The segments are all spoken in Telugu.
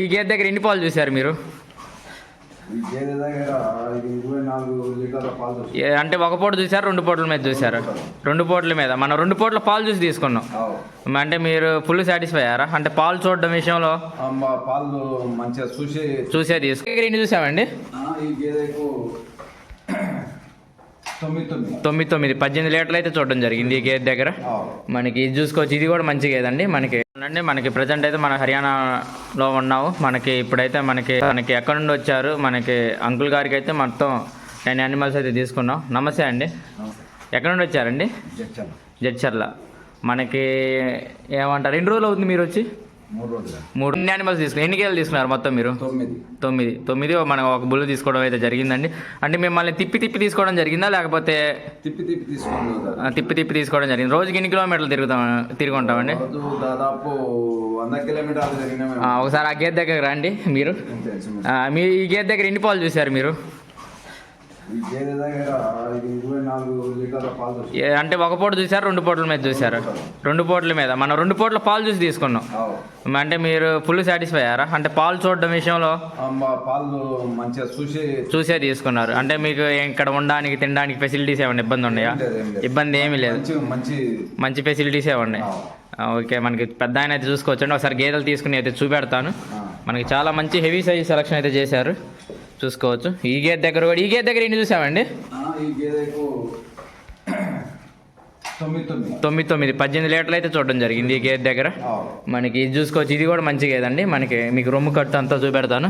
ఈ గేదె దగ్గర ఎన్ని పాలు చూశారు మీరు? అంటే ఒక పూట చూసారు రెండు పూటల మీద చూసారు రెండు పూటల. మీద. మనం రెండు పూటల పాలు చూసి తీసుకున్నాం. అంటే మీరు ఫుల్ సాటిస్ఫై అయ్యారా? అంటే పాలు చూడడం విషయంలో? పాలు మంచిగా చూసి చూసే తీసుకు ఎన్ని చూసామండి? తొమ్మిది తొమ్మిది. పద్దెనిమిది లీటర్లు అయితే చూడడం జరిగింది ఈ గేదె దగ్గర. మనకి ఇది చూసుకోవచ్చు. ఇది కూడా మంచి గేదండి మనకి అండి మనకి ప్రజెంట్ అయితే మన హర్యానాలో ఉన్నాము మనకి ఇప్పుడైతే మనకి మనకి ఎక్కడ నుండి వచ్చారు? మనకి అంకుల్ గారికి అయితే మొత్తం టెన్ యానిమల్స్ అయితే తీసుకున్నాం. నమస్తే అండి. ఎక్కడ నుండి వచ్చారండి? జడ్చర్ల. మనకి ఏమంటారు? ఎన్ని రోజులు అవుతుంది మీరు వచ్చి? మూడు ఎన్ని యానిమల్స్ తీసుకున్నారు? ఎన్ని కేజీలు తీసుకున్నారు మొత్తం మీరు? తొమ్మిది. తొమ్మిది. మనం ఒక బుల్లు తీసుకోవడం అయితే జరిగిందండి. అంటే మిమ్మల్ని తిప్పి తిప్పి తీసుకోవడం జరిగిందా? లేకపోతే తిప్పి తిప్పి తీసుకొని ఆ, తిప్పి తిప్పి తీసుకోవడం జరిగింది. రోజుకి ఎన్ని కిలోమీటర్లు తిరుగుతాం తిరిగి ఉంటామండి? దాదాపు వంద కిలోమీటర్లు ఒకసారి ఆ గేదె దగ్గర రండి మీరు. మీ ఈ గేదె దగ్గర ఎన్ని పాలు చూశారు మీరు? అంటే ఒక పూట చూసారు రెండు పూటల మీద చూసారు రెండు పూటల మీద. మనం రెండు పూటల పాలు చూసి తీసుకున్నాం. అంటే మీరు ఫుల్ సాటిస్ఫై అయ్యారా? అంటే పాలు చూడడం విషయంలో? పాలు మంచిగా చూసి చూసే తీసుకున్నారు. అంటే మీకు ఇక్కడ ఉండడానికి తినడానికి ఫెసిలిటీస్ ఏమైనా ఇబ్బంది ఉన్నాయా. ఇబ్బంది ఏమీ లేదు. మంచి మంచి ఫెసిలిటీస్ ఏ ఉన్నాయి. ఆవు. ఆ, ఓకే మనకి పెద్ద ఆయన అయితే చూసుకోవచ్చండి. ఒకసారి గేదెలు తీసుకుని అయితే చూపెడతాను. మనకి చాలా మంచి హెవీ సైజ్ సెలక్షన్ అయితే చేశారు. చూసుకోవచ్చు. ఈ గేదె దగ్గర కూడా ఈ గేదె దగ్గర ఎన్ని చూసామండి? తొమ్మిది తొమ్మిది. పద్దెనిమిది లీటర్లు అయితే చూడడం జరిగింది ఈ గేదె దగ్గర. మనకి ఇది చూసుకోవచ్చు. ఇది కూడా మంచి గేదండి మనకి మీకు రొమ్ము కట్టు అంతా చూపెడతాను.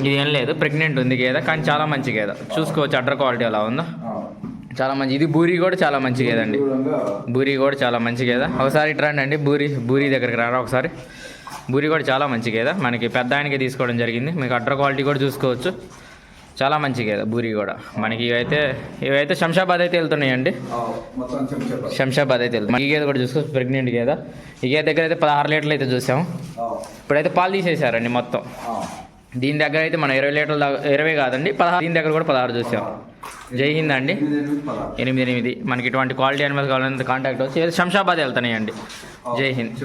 ఇది ఏం లేదు. ప్రెగ్నెంట్ ఉంది గేదె. కానీ చాలా మంచి గేదె. చూసుకోవచ్చు. అడ్డర్ క్వాలిటీ ఎలా ఉందో. చాలా మంచి ఇది బూరి కూడా చాలా మంచి గేదండి. బూరి కూడా చాలా మంచి గేద. ఒకసారి ఇటు రండి అండి. బూరి బూరి దగ్గరికి రారా ఒకసారి. బూరి కూడా చాలా మంచి గేద. మనకి పెద్ద ఆయనకి తీసుకోవడం జరిగింది. మీకు అడ్డర్ క్వాలిటీ కూడా చూసుకోవచ్చు. చాలా మంచి గేద బూరి కూడా. మనకి ఇవైతే ఇవైతే శంషాబాద్ అయితే వెళ్తున్నాయండి. శంషాబాద్ అయితే వెళ్తుంది ఈ గేద కూడా చూసుకోవచ్చు ప్రెగ్నెంట్ గేద. ఈ గేద దగ్గర అయితే పదహారు లీటర్లు అయితే చూసాము. ఇప్పుడైతే పాలు తీసేశారండి మొత్తం. దీని దగ్గర అయితే మనం ఇరవై లీటర్ల దాకా ఇరవై కాదండి పదహారు దీని దగ్గర కూడా పదహారు చూసాం. జై హింద్ అండి. ఎనిమిది ఎనిమిది. మనకి ఇటువంటి క్వాలిటీ అనిమల్స్ కావాలంటే కాంటాక్ట్ వచ్చి శంషాబాద్ వెళ్తున్నాయండి. జై హింద్.